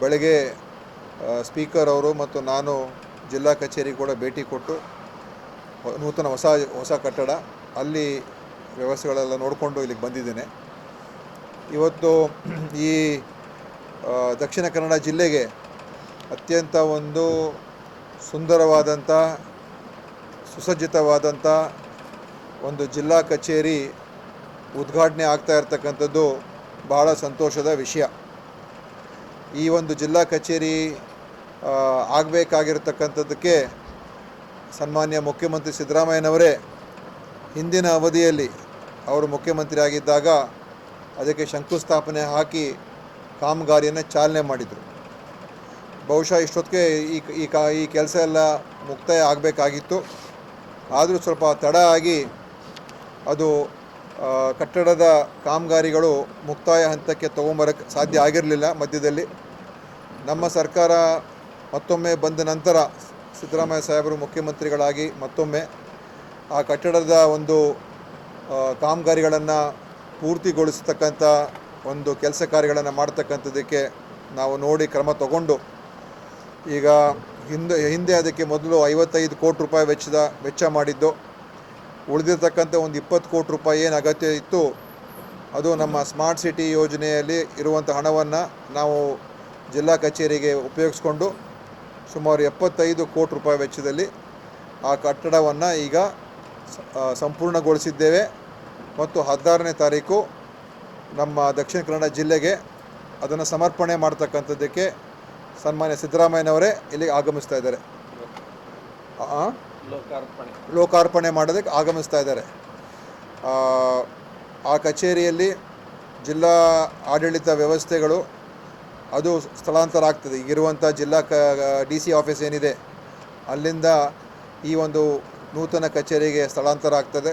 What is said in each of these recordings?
ಬೆಳಗ್ಗೆ ಸ್ಪೀಕರ್ ಅವರು ಮತ್ತು ನಾನು ಜಿಲ್ಲಾ ಕಚೇರಿ ಕೂಡ ಭೇಟಿ ಕೊಟ್ಟು, ನೂತನ ಹೊಸ ಹೊಸ ಕಟ್ಟಡ, ಅಲ್ಲಿ ವ್ಯವಸ್ಥೆಗಳೆಲ್ಲ ನೋಡಿಕೊಂಡು ಇಲ್ಲಿಗೆ ಬಂದಿದ್ದೇನೆ. ಇವತ್ತು ಈ ದಕ್ಷಿಣ ಕನ್ನಡ ಜಿಲ್ಲೆಗೆ ಅತ್ಯಂತ ಒಂದು ಸುಂದರವಾದಂಥ, ಸುಸಜ್ಜಿತವಾದಂಥ ಒಂದು ಜಿಲ್ಲಾ ಕಚೇರಿ ಉದ್ಘಾಟನೆ ಆಗ್ತಾ ಇರತಕ್ಕಂಥದ್ದು ಬಹಳ ಸಂತೋಷದ ವಿಷಯ. ಈ ಒಂದು ಜಿಲ್ಲಾ ಕಚೇರಿ ಆಗಬೇಕಾಗಿರ್ತಕ್ಕಂಥದ್ದಕ್ಕೆ ಸನ್ಮಾನ್ಯ ಮುಖ್ಯಮಂತ್ರಿ ಸಿದ್ದರಾಮಯ್ಯನವರೇ, ಹಿಂದಿನ ಅವಧಿಯಲ್ಲಿ ಅವರು ಮುಖ್ಯಮಂತ್ರಿ ಆಗಿದ್ದಾಗ ಅದಕ್ಕೆ ಶಂಕುಸ್ಥಾಪನೆ ಹಾಕಿ ಕಾಮಗಾರಿಯನ್ನು ಚಾಲನೆ ಮಾಡಿದರು. ಬಹುಶಃ ಇಷ್ಟೊತ್ತಿಗೆ ಈ ಈ ಕಾ, ಈ ಕೆಲಸ ಎಲ್ಲ ಮುಕ್ತಾಯ ಆಗಬೇಕಾಗಿತ್ತು. ಆದರೂ ಸ್ವಲ್ಪ ತಡ ಆಗಿ ಅದು ಕಟ್ಟಡದ ಕಾಮಗಾರಿಗಳು ಮುಕ್ತಾಯ ಹಂತಕ್ಕೆ ತೊಗೊಂಬರಕ್ಕೆ ಸಾಧ್ಯ ಆಗಿರಲಿಲ್ಲ ಮಧ್ಯದಲ್ಲಿ. ನಮ್ಮ ಸರ್ಕಾರ ಮತ್ತೊಮ್ಮೆ ಬಂದ ನಂತರ ಸಿದ್ದರಾಮಯ್ಯ ಸಾಹೇಬರು ಮುಖ್ಯಮಂತ್ರಿಗಳಾಗಿ ಮತ್ತೊಮ್ಮೆ ಆ ಕಟ್ಟಡದ ಒಂದು ಕಾಮಗಾರಿಗಳನ್ನು ಪೂರ್ತಿಗೊಳಿಸ್ತಕ್ಕಂಥ ಒಂದು ಕೆಲಸ ಕಾರ್ಯಗಳನ್ನು ಮಾಡ್ತಕ್ಕಂಥದ್ದಕ್ಕೆ ನಾವು ನೋಡಿ ಕ್ರಮ ತಗೊಂಡು ಈಗ ಹಿಂದೆ ಹಿಂದೆ ಅದಕ್ಕೆ ಮೊದಲು ಐವತ್ತೈದು ಕೋಟಿ ರೂಪಾಯಿ ವೆಚ್ಚದ, ವೆಚ್ಚ ಮಾಡಿದ್ದು. ಉಳಿದಿರ್ತಕ್ಕಂಥ ಒಂದು ಇಪ್ಪತ್ತು ಕೋಟಿ ರೂಪಾಯಿ ಏನು ಅಗತ್ಯ ಇತ್ತು, ಅದು ನಮ್ಮ ಸ್ಮಾರ್ಟ್ ಸಿಟಿ ಯೋಜನೆಯಲ್ಲಿ ಇರುವಂಥ ಹಣವನ್ನು ನಾವು ಜಿಲ್ಲಾ ಕಚೇರಿಗೆ ಉಪಯೋಗಿಸ್ಕೊಂಡು ಸುಮಾರು ಎಪ್ಪತ್ತೈದು ಕೋಟಿ ರೂಪಾಯಿ ವೆಚ್ಚದಲ್ಲಿ ಆ ಕಟ್ಟಡವನ್ನು ಈಗ ಸಂಪೂರ್ಣಗೊಳಿಸಿದ್ದೇವೆ. ಮತ್ತು ಹದಿನಾರನೇ ತಾರೀಕು ನಮ್ಮ ದಕ್ಷಿಣ ಕನ್ನಡ ಜಿಲ್ಲೆಗೆ ಅದನ್ನು ಸಮರ್ಪಣೆ ಮಾಡ್ತಕ್ಕಂಥದ್ದಕ್ಕೆ ಸನ್ಮಾನ್ಯ ಸಿದ್ದರಾಮಯ್ಯನವರೇ ಇಲ್ಲಿಗೆ ಆಗಮಿಸ್ತಾ ಇದ್ದಾರೆ? ಲೋಕಾರ್ಪಣೆ. ಮಾಡೋದಕ್ಕೆ ಆಗಮಿಸ್ತಾ ಇದ್ದಾರೆ. ಆ ಕಚೇರಿಯಲ್ಲಿ ಜಿಲ್ಲಾ ಆಡಳಿತ ವ್ಯವಸ್ಥೆಗಳು ಅದು ಸ್ಥಳಾಂತರ ಆಗ್ತದೆ. ಈಗಿರುವಂಥ ಜಿಲ್ಲಾ ಕ, ಡಿ ಸಿ ಆಫೀಸ್ ಏನಿದೆ, ಅಲ್ಲಿಂದ ಈ ಒಂದು ನೂತನ ಕಚೇರಿಗೆ ಸ್ಥಳಾಂತರ ಆಗ್ತದೆ.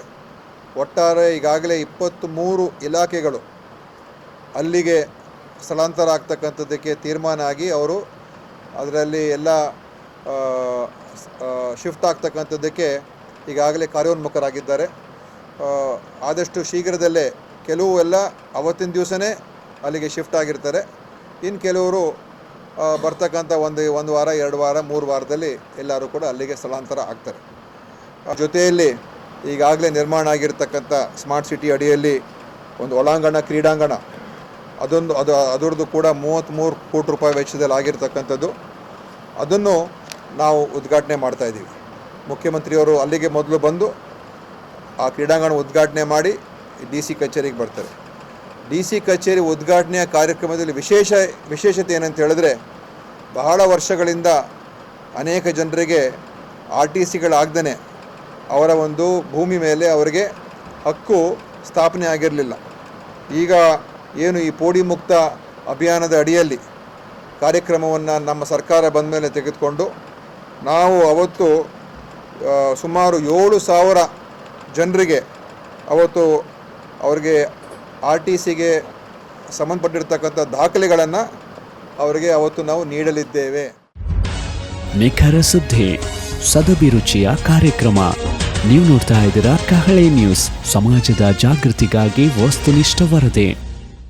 ಒಟ್ಟಾರೆ ಈಗಾಗಲೇ ಇಪ್ಪತ್ತ್ಮೂರು ಇಲಾಖೆಗಳು ಅಲ್ಲಿಗೆ ಸ್ಥಳಾಂತರ ಆಗ್ತಕ್ಕಂಥದ್ದಕ್ಕೆ ತೀರ್ಮಾನ ಆಗಿ ಅವರು ಅದರಲ್ಲಿ ಎಲ್ಲ ಶಿಫ್ಟ್ ಆಗ್ತಕ್ಕಂಥದ್ದಕ್ಕೆ ಈಗಾಗಲೇ ಕಾರ್ಯೋನ್ಮುಖರಾಗಿದ್ದಾರೆ. ಆದಷ್ಟು ಶೀಘ್ರದಲ್ಲೇ ಕೆಲವು ಎಲ್ಲ ಅವತ್ತಿನ ದಿವಸನೇ ಅಲ್ಲಿಗೆ ಶಿಫ್ಟ್ ಆಗಿರ್ತಾರೆ. ಇನ್ನು ಕೆಲವರು ಬರ್ತಕ್ಕಂಥ ಒಂದು ಒಂದು ವಾರ, ಎರಡು ವಾರ, ಮೂರು ವಾರದಲ್ಲಿ ಎಲ್ಲರೂ ಕೂಡ ಅಲ್ಲಿಗೆ ಸ್ಥಳಾಂತರ ಆಗ್ತಾರೆ. ಜೊತೆಯಲ್ಲಿ ಈಗಾಗಲೇ ನಿರ್ಮಾಣ ಆಗಿರ್ತಕ್ಕಂಥ ಸ್ಮಾರ್ಟ್ ಸಿಟಿ ಅಡಿಯಲ್ಲಿ ಒಂದು ಒಳಾಂಗಣ, ಕ್ರೀಡಾಂಗಣ, ಅದೊಂದು, ಅದು, ಅದರದ್ದು ಕೂಡ ಮೂವತ್ತ್ಮೂರು ಕೋಟಿ ರೂಪಾಯಿ ವೆಚ್ಚದಲ್ಲಿ ಆಗಿರ್ತಕ್ಕಂಥದ್ದು. ಅದನ್ನು ನಾವು ಉದ್ಘಾಟನೆ ಮಾಡ್ತಾ ಇದ್ದೀವಿ. ಮುಖ್ಯಮಂತ್ರಿಯವರು ಅಲ್ಲಿಗೆ ಮೊದಲು ಬಂದು ಆ ಕ್ರೀಡಾಂಗಣ ಉದ್ಘಾಟನೆ ಮಾಡಿ ಡಿ ಸಿ ಕಚೇರಿಗೆ ಬರ್ತಾರೆ. ಡಿ ಸಿ ಕಚೇರಿ ಉದ್ಘಾಟನೆಯ ಕಾರ್ಯಕ್ರಮದಲ್ಲಿ ವಿಶೇಷ ವಿಶೇಷತೆ ಏನಂತ ಹೇಳಿದ್ರೆ ಬಹಳ ವರ್ಷಗಳಿಂದ ಅನೇಕ ಜನರಿಗೆ ಆರ್ ಟಿ ಸಿಗಳಾಗ್ದೇ ಅವರ ಒಂದು ಭೂಮಿ ಮೇಲೆ ಅವರಿಗೆ ಹಕ್ಕು ಸ್ಥಾಪನೆ ಆಗಿರಲಿಲ್ಲ. ಈಗ ಏನು ಈ ಪೋಡಿ ಮುಕ್ತ ಅಭಿಯಾನದ ಅಡಿಯಲ್ಲಿ ಕಾರ್ಯಕ್ರಮವನ್ನು ನಮ್ಮ ಸರ್ಕಾರ ಬಂದ ಮೇಲೆ ತೆಗೆದುಕೊಂಡು ನಾವು ಅವತ್ತು ಸುಮಾರು ಏಳು ಸಾವಿರ ಜನರಿಗೆ ಅವತ್ತು ಅವರಿಗೆ ಆರ್ ಟಿ ಸಿಗೆ ಸಂಬಂಧಪಟ್ಟಿರ್ತಕ್ಕಂಥ ದಾಖಲೆಗಳನ್ನು ಅವರಿಗೆ ಅವತ್ತು ನಾವು ನೀಡಲಿದ್ದೇವೆ. ನಿಖರ ಸುದ್ದಿ ಸದಭಿರುಚಿಯ ಕಾರ್ಯಕ್ರಮ. ನೀವು ನೋಡ್ತಾ ಇದ್ದೀರಾ ಕಹಳೆ ನ್ಯೂಸ್. ಸಮಾಜದ ಜಾಗೃತಿಗಾಗಿ ವಸ್ತುನಿಷ್ಠ ವರದಿ.